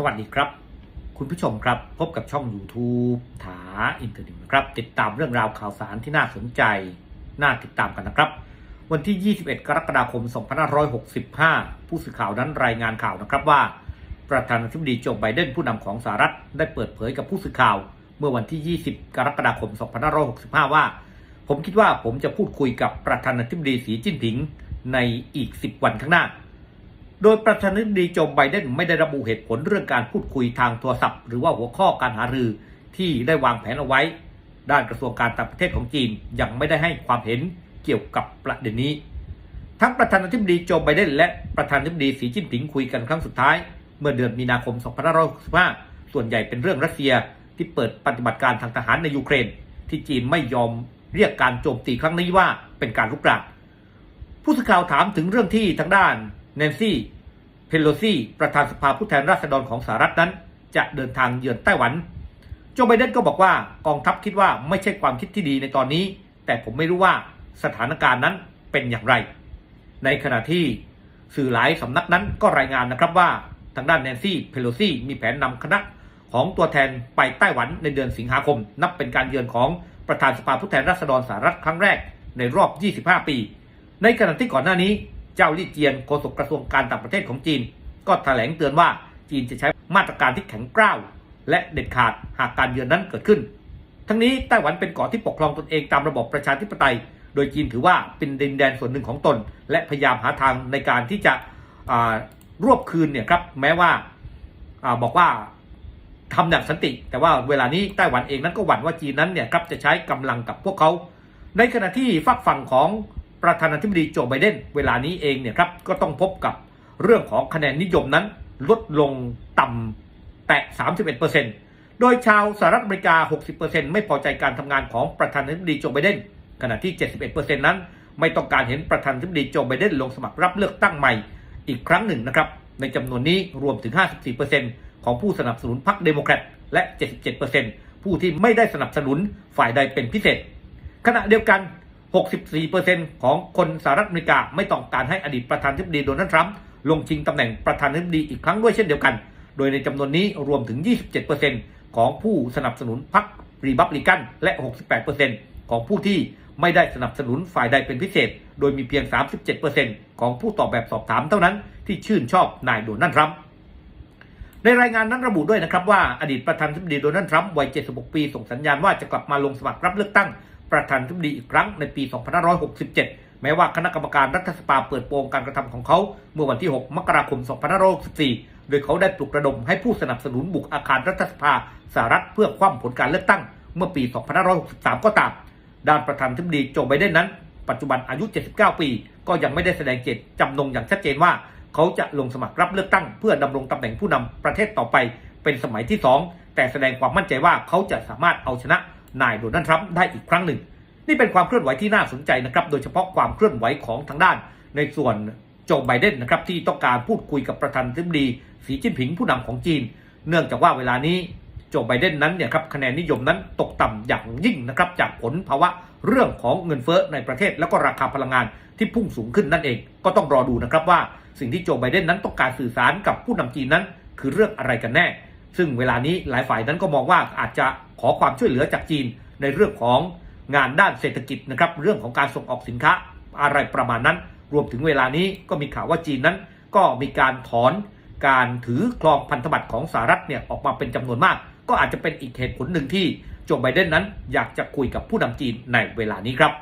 สวัสดีครับ คุณผู้ชมครับพบกับช่อง YouTube ถาอินเทอร์เน็ตนะครับ ติดตามเรื่องราวข่าวสารที่น่าสนใจ น่าติดตามกันนะครับ วันที่ 21 กรกฎาคม 2565 ผู้สื่อข่าวนั้นรายงานข่าวนะครับว่า ประธานาธิบดีโจไบเดนผู้นำของสหรัฐได้เปิดเผยกับผู้สื่อข่าว เมื่อวันที่ 20 กรกฎาคม 2565 ว่า ผมคิดว่าผมจะพูดคุยกับประธานาธิบดีสีจิ้นผิงในอีก 10 วันข้างหน้า โดยประธานาธิบดีโจไบเดนไม่ได้ระบุเหตุผลเรื่องการพูดคุยทางโทรศัพท์ หรือว่าหัวข้อการหารือที่ได้วางแผนเอาไว้ ด้านกระทรวงการต่างประเทศของจีนยังไม่ได้ให้ความเห็นเกี่ยวกับประเด็นนี้ ทั้งประธานาธิบดีโจไบเดนและประธานาธิบดีสีจิ้นผิงคุยกันครั้งสุดท้าย เมื่อเดือนมีนาคม 2565 ส่วนใหญ่เป็นเรื่องรัสเซียที่เปิดปฏิบัติการทางทหารในยูเครน ที่จีนไม่ยอมเรียกการโจมตีครั้งนี้ว่าเป็นการลุกรานผู้สื่อข่าวถามถึงเรื่องที่ทางด้านแนนซี่ เพโลซีประธานสภาผู้แทนราษฎรของสหรัฐนั้น จะเดินทางเยือนไต้หวัน โจไบเดนก็บอกว่ากองทัพคิดว่าไม่ใช่ความคิดที่ดีในตอนนี้ แต่ผมไม่รู้ว่าสถานการณ์นั้นเป็นอย่างไร ในขณะที่สื่อหลายสำนักนั้นก็รายงานนะครับว่าทางด้านแนนซี่ เพโลซีมีแผนนำคณะของตัวแทนไปไต้หวันในเดือนสิงหาคม นับเป็นการเยือนของประธานสภาผู้แทนราษฎรสหรัฐครั้งแรกในรอบ 25 ปี ในขณะที่ก่อนหน้านี้ เจ้าลี่เจียนโฆษกกระทรวงการต่างประเทศของจีน ก็แถลงเตือนว่าจีนจะใช้มาตรการที่แข็งกร้าวและเด็ดขาดหากการเยือนนั้นเกิดขึ้น ทั้งนี้ไต้หวันเป็นเกาะที่ปกครองตนเองตามระบบประชาธิปไตย โดยจีนถือว่าเป็นดินแดนส่วนหนึ่งของตน และพยายามหาทางในการที่จะรวบคืนเนี่ยครับแม้ว่าอบอกว่าทำอย่างสันติ แต่ว่าเวลานี้ไต้หวันเองนั้นก็หวั่นว่าจีนนั้นเนี่ยครับจะใช้กำลังกับพวกเขา ในขณะที่ฝักฝั่งของ ประธานาธิบดีโจไบเดนเวลานี้เองเนี่ยครับก็ต้องพบกับเรื่องของคะแนนนิยมนั้นลดลงต่ำแตะ 31%โดยชาวสหรัฐอเมริกา 60%ไม่พอใจการทำงานของประธานาธิบดีโจไบเดนขณะที่ 71%นั้น ไม่ต้องการเห็นประธานาธิบดีโจไบเดนลงสมัครรับเลือกตั้งใหม่อีกครั้งหนึ่งนะครับ ในจำนวนนี้รวมถึง 54%ของผู้สนับสนุนพรรคเดโมแครตและ 77%ผู้ที่ไม่ได้สนับสนุนฝ่ายใดเป็นพิเศษ ขณะเดียวกัน 64%ของคนสหรัฐอเมริกาไม่ต้องการให้อดีตประธานาธิบดีโดนัลด์ทรัมป์ลงชิงตำแหน่งประธานาธิบดีอีกครั้งด้วยเช่นเดียวกัน โดยในจำนวนนี้รวมถึง 27%ของผู้สนับสนุนพรรครีบับลิกันและ 68%ของผู้ที่ไม่ได้สนับสนุนฝ่ายใดเป็นพิเศษ โดยมีเพียง 37%ของผู้ตอบแบบสอบถามเท่านั้นที่ชื่นชอบนายโดนัลด์ทรัมป์ในรายงานนั้นระบุด้วยนะครับว่าอดีตประธานาธิบดีโดนัลด์ทรัมป์วัย 76 ปี ส่งสัญญาณว่าจะกลับมาลงสมัครรับเลือกตั้ง ประธานาธิบดีอีกครั้งในปี 2567 แม้ว่าคณะกรรมการรัฐสภาเปิดโปงการกระทำของเขา เมื่อวันที่ 6 มกราคม 2564 โดยเขาได้ปลุกระดมให้ผู้สนับสนุนบุกอาคารรัฐสภาสหรัฐเพื่อคว่ำผลการเลือกตั้ง เมื่อปี 2563 ก็ตาม ด้านประธานาธิบดีโจไบเดนนั้น ปัจจุบันอายุ 79 ปี ก็ยังไม่ได้แสดงเจตจำนงอย่างชัดเจนว่า เขาจะลงสมัครรับเลือกตั้ง เพื่อดำรงตำแหน่งผู้นำประเทศต่อไป เป็นสมัยที่ 2 แต่แสดงความมั่นใจว่าเขาจะสามารถเอาชนะ นายโดนัลด์ทรัมป์ได้อีกครั้งหนึ่ง นี่เป็นความเคลื่อนไหวที่น่าสนใจนะครับ โดยเฉพาะความเคลื่อนไหวของทางด้าน ในส่วนโจไบเดนนะครับที่ต้องการพูดคุยกับประธานาธิบดีสีจิ้นผิงผู้นำของจีน เนื่องจากว่าเวลานี้โจไบเดนนั้นเนี่ยครับคะแนนนิยมนั้นตกต่ำอย่างยิ่งนะครับจากผลภาวะเรื่องของเงินเฟ้อในประเทศแล้วก็ราคาพลังงานที่พุ่งสูงขึ้นนั่นเอง ก็ต้องรอดูนะครับว่าสิ่งที่โจไบเดนนั้นต้องการสื่อสารกับผู้นำจีนนั้น คือเรื่องอะไรกันแน่ ซึ่งเวลานี้หลายฝ่ายนั้นก็มองว่าอาจจะ ขอความช่วยเหลือจากจีนในเรื่องของงานด้านเศรษฐกิจนะครับเรื่องของการส่งออกสินค้าอะไรประมาณนั้น รวมถึงเวลานี้ก็มีข่าวว่าจีนนั้น ก็มีการถอนการถือครองพันธบัตรของสหรัฐเนี่ยออกมาเป็นจำนวนมาก ก็อาจจะเป็นอีกเหตุผลหนึ่งที่โจไบเดนนั้นอยากจะคุยกับผู้นำจีนในเวลานี้ครับ